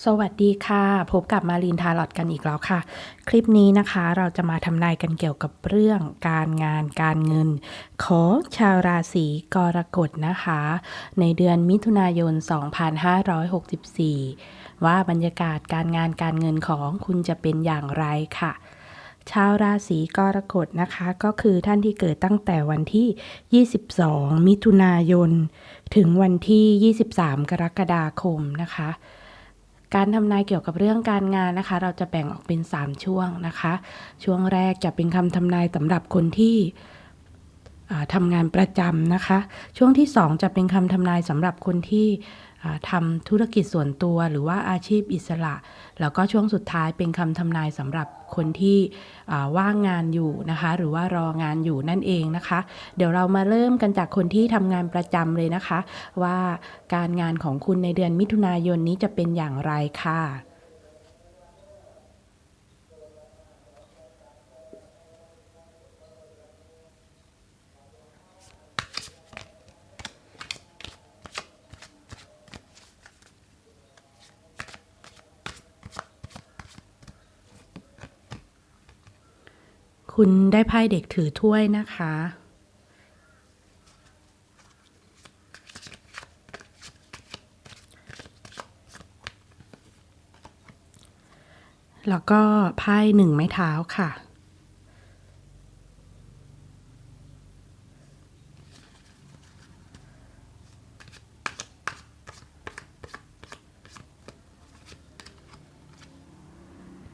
สวัสดีค่ะ พบกับมารีนทาร์ลอตกันอีกแล้วค่ะ คลิปนี้นะคะเราจะมาทำนายกันเกี่ยวกับเรื่องการงานการเงิน ของชาวราศีกรกฎนะคะ ในเดือนมิถุนายน 2564 ว่าบรรยากาศการงานการเงินของคุณจะเป็นอย่างไรค่ะ ชาวราศีกรกฎนะคะ ก็คือท่านที่เกิดตั้งแต่วันที่ 22 มิถุนายน ถึงวันที่ 23 กรกฎาคมนะคะ การทำนายเกี่ยวกับเรื่องการงานนะคะ เราจะแบ่งออกเป็น 3 ช่วงนะคะ ช่วงแรกจะเป็นคำทำนายสำหรับคนที่ทำงานประจำนะคะ ช่วงที่ 2 จะเป็นคำทำนายสำหรับคนที่ ทำธุรกิจส่วนตัวหรือว่าอาชีพอิสระ แล้วก็ช่วงสุดท้ายเป็นคำทำนายสำหรับคนที่ว่างงานอยู่นะคะ หรือว่ารองานอยู่นั่นเองนะคะ เดี๋ยวเรามาเริ่มกันจากคนที่ทำงานประจำเลยนะคะ ว่าการงานของคุณในเดือนมิถุนายนนี้จะเป็นอย่างไรค่ะ คุณได้ไพ่เด็กถือถ้วยนะคะ แล้วก็ไพ่หนึ่งไม้เท้าค่ะ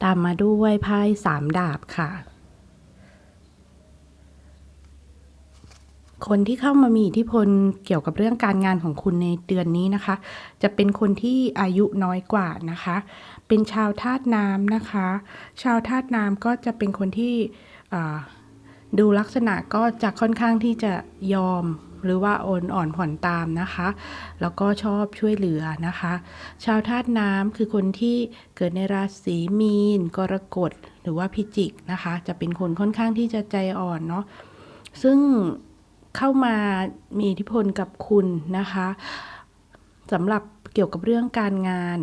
ตามมาด้วยไพ่สามดาบค่ะ คนที่เข้ามามีอิทธิพลเกี่ยวกับเรื่องการงานของคุณในเดือนนี้นะคะ จะเป็นคนที่อายุน้อยกว่านะคะ เป็นชาวธาตุน้ำนะคะ ชาวธาตุน้ำก็จะเป็นคนที่ดูลักษณะก็จะค่อนข้างที่จะยอมหรือว่าโอนอ่อนผ่อนตามนะคะ แล้วก็ชอบช่วยเหลือนะคะ ชาวธาตุน้ำคือคนที่เกิดในราศีมีน กรกฎ หรือว่าพิจิกนะคะ จะเป็นคนค่อนข้างที่จะใจอ่อนเนาะ ซึ่ง เข้ามามีอิทธิพลกับคุณนะคะสำหรับเกี่ยวกับเรื่องการงาน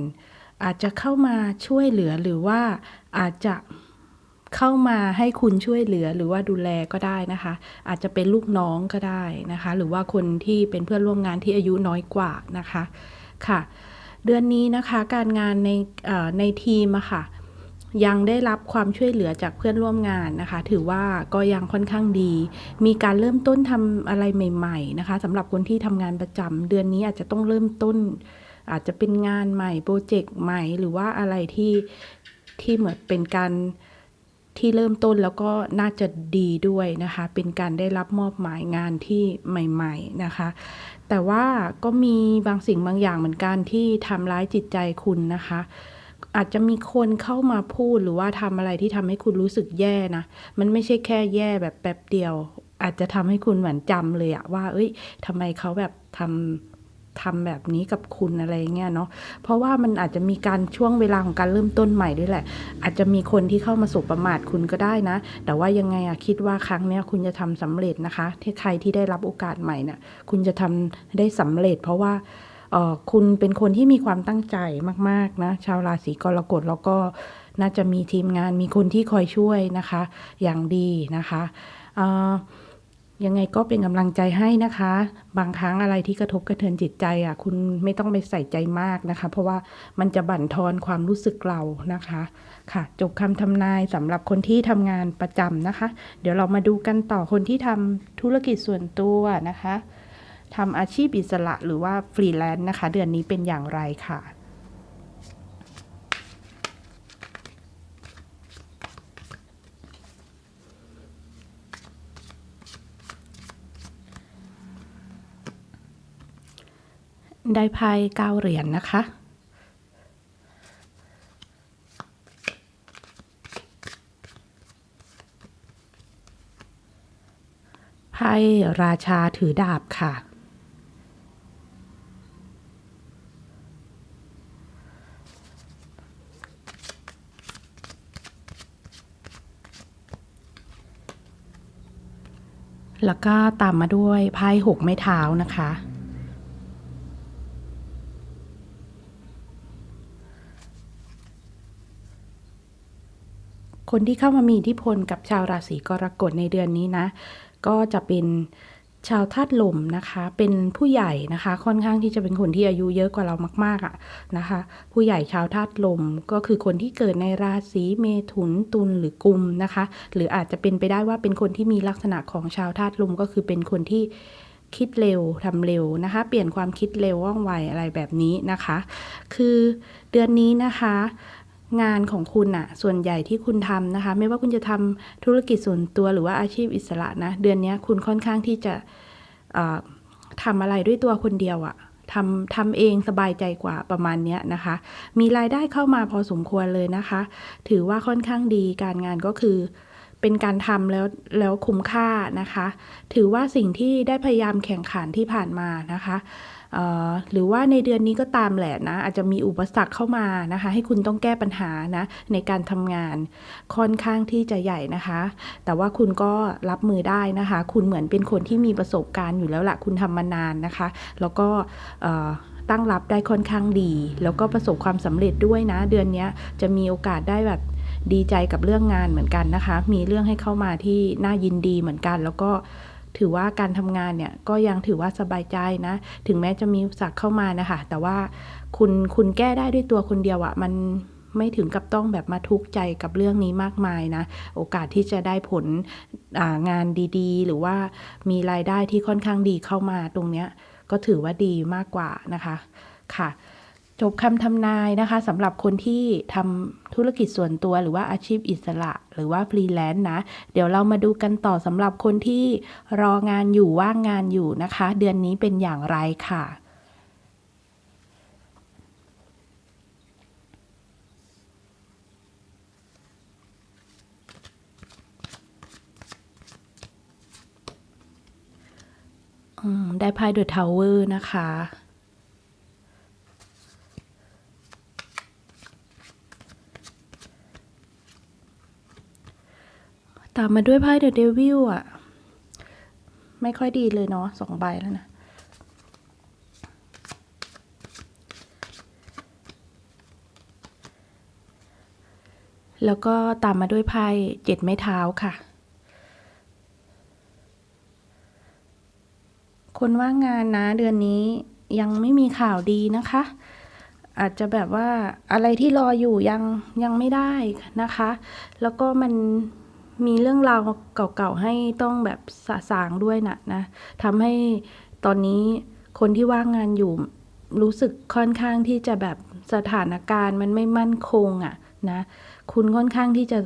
อาจจะเข้ามาช่วยเหลือหรือว่าอาจจะเข้ามาให้คุณช่วยเหลือหรือว่าดูแลก็ได้นะคะ อาจจะเป็นลูกน้องก็ได้นะคะ หรือว่าคนที่เป็นเพื่อนร่วมงานที่อายุน้อยกว่านะคะค่ะ เดือนนี้นะคะการงานในในทีมอะค่ะ ยังได้รับความช่วยเหลือจากเพื่อนร่วมงานนะคะ ถือว่าก็ยังค่อนข้างดี มีการเริ่มต้นทำอะไรใหม่ ๆ นะคะสำหรับคนที่ทำงานประจำเดือนนี้อาจจะต้องเริ่มต้น อาจจะเป็นงานใหม่โปรเจกต์ใหม่ หรือว่าอะไรที่ที่เหมือนเป็นการที่เริ่มต้นแล้วก็น่าจะดีด้วยนะคะ เป็นการได้รับมอบหมายงานที่ใหม่ ๆนะคะ แต่ว่าก็มีบางสิ่งบางอย่างเหมือนกันที่ทำร้ายจิตใจคุณนะคะ อาจจะมีคนเข้ามาพูดหรือว่าทำอะไรที่ทำให้คุณรู้สึกแย่นะ มันไม่ใช่แค่แย่แบบแป๊บเดียว อาจจะทำให้คุณเหมือนจำเลยอะว่า เอ้ยทำไมเขาแบบทำทำแบบนี้กับคุณอะไรเงี้ยเนาะ เพราะว่ามันอาจจะมีการช่วงเวลาของการเริ่มต้นใหม่ด้วยแหละ อาจจะมีคนที่เข้ามาสบประมาทคุณก็ได้นะ แต่ว่ายังไงอะคิดว่าครั้งเนี้ยคุณจะทำสำเร็จนะคะ ที่ใครที่ได้รับโอกาสใหม่น่ะคุณจะทำได้สำเร็จ เพราะว่า คุณเป็นคนที่มีความตั้งใจมากๆนะชาวราศีกรกฎแล้วก็น่าจะมีทีมงานมีคนที่คอยช่วยนะคะ อย่างดีนะคะยังไงก็เป็นกำลังใจให้นะคะ บางครั้งอะไรที่กระทบกระเทือนจิตใจอะคุณไม่ต้องไปใส่ใจมากนะคะ เพราะว่ามันจะบั่นทอนความรู้สึกเรานะคะ ค่ะ จบคำทำนายสำหรับคนที่ทำงานประจำนะคะ เดี๋ยวเรามาดูกันต่อคนที่ทำธุรกิจส่วนตัวนะคะ ทำอาชีพอิสระหรือว่าฟรีแลนซ์นะคะ เดือนนี้เป็นอย่างไรค่ะได้ไพ่เก้าเหรียญนะคะ ไพ่ราชาถือดาบค่ะ แล้วก็ตามมาด้วยไพ่หกไม้เท้านะคะ คนที่เข้ามามีอิทธิพลกับชาวราศีกรกฎในเดือนนี้นะ ก็จะเป็น ชาวธาตุลมนะคะ เป็นผู้ใหญ่นะคะ ค่อนข้างที่จะเป็นคนที่อายุเยอะกว่าเรามาก ๆอะ่ะนะคะ ผู้ใหญ่ชาวธาตุลมก็คือคนที่เกิดในราศีเมถุนตุลหรือกุมนะคะ หรืออาจจะเป็นไปได้ว่าเป็นคนที่มีลักษณะของชาวธาตุลมก็คือเป็นคนที่คิดเร็วทำเร็วนะคะ เปลี่ยนความคิดเร็วว่องไวอะไรแบบนี้นะคะ คือเดือนนี้นะคะ งานของคุณอะส่วนใหญ่ที่คุณทำนะคะ ไม่ว่าคุณจะทำธุรกิจส่วนตัวหรือว่าอาชีพอิสระนะ เดือนนี้คุณค่อนข้างที่จะทำอะไรด้วยตัวคนเดียวอะทำทำเองสบายใจกว่าประมาณนี้นะคะ มีรายได้เข้ามาพอสมควรเลยนะคะ ถือว่าค่อนข้างดีการงานก็คือ เป็นการทำแล้วแล้วคุ้มค่านะคะ ถือว่าสิ่งที่ได้พยายามแข่งขันที่ผ่านมานะคะหรือว่าในเดือนนี้ก็ตามแหละนะ อาจจะมีอุปสรรคเข้ามานะคะ ให้คุณต้องแก้ปัญหานะในการทำงานค่อนข้างที่จะใหญ่นะคะ แต่ว่าคุณก็รับมือได้นะคะ คุณเหมือนเป็นคนที่มีประสบการณ์อยู่แล้วละคุณทำมานานนะคะ แล้วก็ตั้งรับได้ค่อนข้างดี แล้วก็ประสบความสำเร็จด้วยนะ เดือนนี้จะมีโอกาสได้แบบ ดีใจกับเรื่องงานเหมือนกันนะคะ มีเรื่องให้เข้ามาที่น่ายินดีเหมือนกัน แล้วก็ถือว่าการทำงานเนี่ยก็ยังถือว่าสบายใจนะ ถึงแม้จะมีสักเข้ามานะคะ แต่ว่าคุณคุณแก้ได้ด้วยตัวคนเดียวอะมันไม่ถึงกับต้องแบบมาทุกข์ใจกับเรื่องนี้มากมายนะ โอกาสที่จะได้ผลงานดีๆ หรือว่ามีรายได้ที่ค่อนข้างดีเข้ามาตรงเนี้ยก็ถือว่าดีมากกว่านะคะ ค่ะ จบคำทำนายนะคะสำหรับคนที่ทำธุรกิจส่วนตัวหรือว่าอาชีพอิสระ หรือว่าฟรีแลนซ์นะ เดี๋ยวเรามาดูกันต่อสำหรับคนที่รองานอยู่ว่างงานอยู่นะคะ เดือนนี้เป็นอย่างไรค่ะได้ไพ่เดอะทาวเวอร์นะคะ ตามมาด้วยไพ่เดอะเดวิลอะ ไม่ค่อยดีเลยเนาะสองใบแล้วนะ แล้วก็ตามมาด้วยไพ่เจ็ดไม้เท้าค่ะ คนว่างงานนะเดือนนี้ยังไม่มีข่าวดีนะคะ อาจจะแบบว่าอะไรที่รออยู่ยังยังไม่ได้นะคะ แล้วก็มัน มีเรื่องราวเก่าๆให้ต้องแบบสะสางด้วยนะนะทำให้ตอนนี้คนที่ว่างงานอยู่ รู้สึกค่อนข้างที่จะแบบสถานการณ์มันไม่มั่นคงอะ่ะนะคุณค่อนข้างที่จะ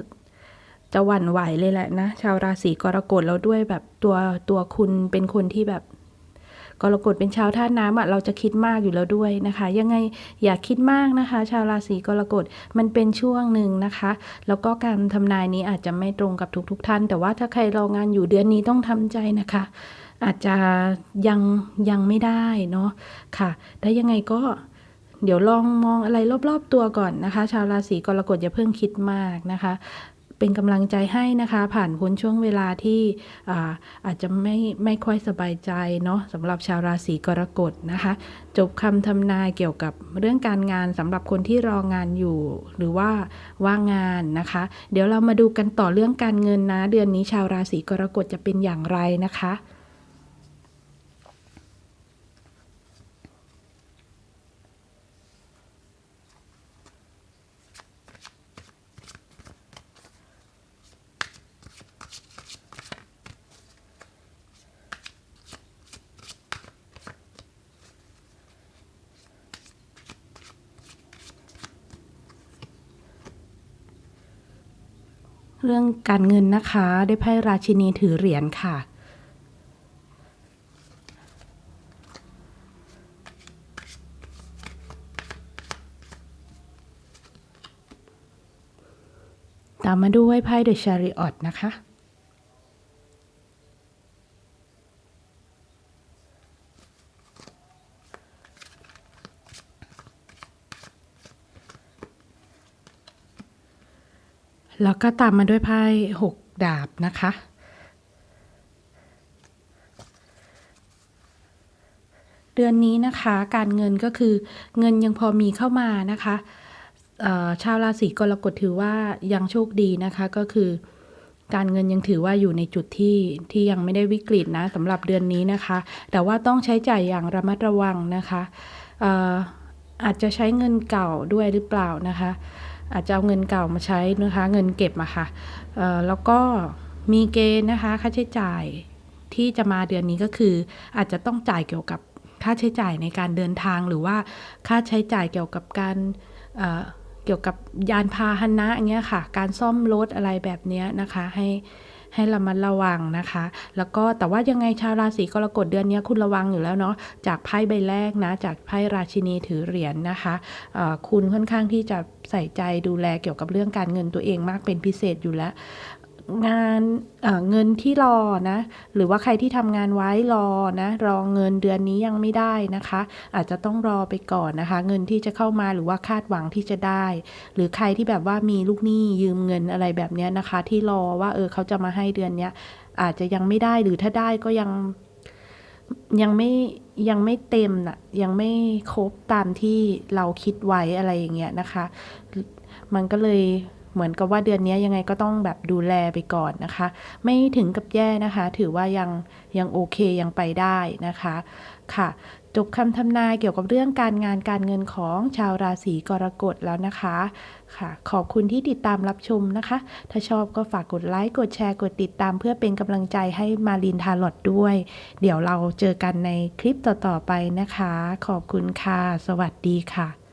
จะหวั่นไหวเลยแหละนะ ชาวราศีกรกฎแล้วด้วยแบบตัวตัวคุณเป็นคนที่แบบ กรกฎเป็นชาวธาตุน้ำอะเราจะคิดมากอยู่แล้วด้วยนะคะ ยังไงอย่าคิดมากนะคะ ชาวราศีกรกฎมันเป็นช่วงหนึ่งนะคะ แล้วก็การทำนายนี้อาจจะไม่ตรงกับทุกๆทท่าน แต่ว่าถ้าใครรองานอยู่เดือนนี้ต้องทำใจนะคะ อาจจะยังยังไม่ได้เนาะค่ะแต่ยังไงก็เดี๋ยวลองมองอะไรรอบๆตัวก่อนนะคะ ชาวราศีกรกฎอย่าเพิ่งคิดมากนะคะ เป็นกำลังใจให้นะคะ ผ่านพ้นช่วงเวลาที่อาอาจจะไม่ไม่ค่อยสบายใจเนาะสำหรับชาวราศีกรกฎนะคะ จบคำทำนายเกี่ยวกับเรื่องการงานสำหรับคนที่รองานอยู่ หรือว่าว่างงานนะคะ เดี๋ยวเรามาดูกันต่อเรื่องการเงินนะ เดือนนี้ชาวราศีกรกฎจะเป็นอย่างไรนะคะ เรื่องการเงินนะคะ ได้ไพ่ราชินีถือเหรียญค่ะ ตามมาด้วยไพ่เดอะชาริออตนะคะ แล้วก็ตามมาด้วยไพ่หกดาบนะคะ เดือนนี้นะคะการเงินก็คือเงินยังพอมีเข้ามานะคะชาวราศีกรกฎถือว่ายังโชคดีนะคะก็คือการเงินยังถือว่าอยู่ในจุดที่ที่ยังไม่ได้วิกฤตนะสำหรับเดือนนี้นะคะ แต่ว่าต้องใช้จ่ายอย่างระมัดระวังนะคะอออาจจะใช้เงินเก่าด้วยหรือเปล่านะคะ อาจจะเอาเงินเก่ามาใช้นะคะเงินเก็บมาค่ะเอ่อแล้วก็มีเกณฑ์นะคะค่าใช้จ่ายที่จะมาเดือนนี้ก็คือ อาจจะต้องจ่ายเกี่ยวกับค่าใช้จ่ายในการเดินทางหรือว่าค่าใช้จ่ายเกี่ยวกับการเเกี่ยวกับยานพาหนะอย่างเงี้ยค่ะ การซ่อมรถอะไรแบบเนี้ยนะคะ ให้ ให้ระมัดระวังนะคะ แล้วก็แต่ว่ายังไงชาวราศีกรกฎเดือนนี้คุณระวังอยู่แล้วเนาะจากไพ่ใบแรกนะ จากไพ่ราชินีถือเหรียญนนะคะะคุณค่อนข้างที่จะใส่ใจดูแลเกี่ยวกับเรื่องการเงินตัวเองมากเป็นพิเศษอยู่แล้ว งานเเงินที่รอนะ หรือว่าใครที่ทำงานไว้รอนะ รอเงินเดือนนี้ยังไม่ได้นะคะ อาจจะต้องรอไปก่อนนะคะ เงินที่จะเข้ามาหรือว่าคาดหวังที่จะได้ หรือใครที่แบบว่ามีลูกหนี้ยืมเงินอะไรแบบนี้นะคะ ที่รอว่าเออเขาจะมาให้เดือนเนี้ยอาจจะยังไม่ได้หรือถ้าได้ก็ยังยังไม่ยังไม่เต็มน่ะยังไม่ครบตามที่เราคิดไว้อะไรอย่างเงี้ยนะคะ มันก็เลย เหมือนกับว่าเดือนนี้ยังไงก็ต้องแบบดูแลไปก่อนนะคะ ไม่ถึงกับแย่นะคะ ถือว่ายังยังโอเคยังไปได้นะคะค่ะจบคำทำนายเกี่ยวกับเรื่องการงานการเงินของชาวราศีกรกฎแล้วนะคะค่ะ ขอบคุณที่ติดตามรับชมนะคะ ถ้าชอบก็ฝากกดไลค์กดแชร์กดติดตามเพื่อเป็นกำลังใจให้มารินทาร์ลอตด้วย เดี๋ยวเราเจอกันในคลิปต่อๆไปนะคะ ขอบคุณค่ะ สวัสดีค่ะ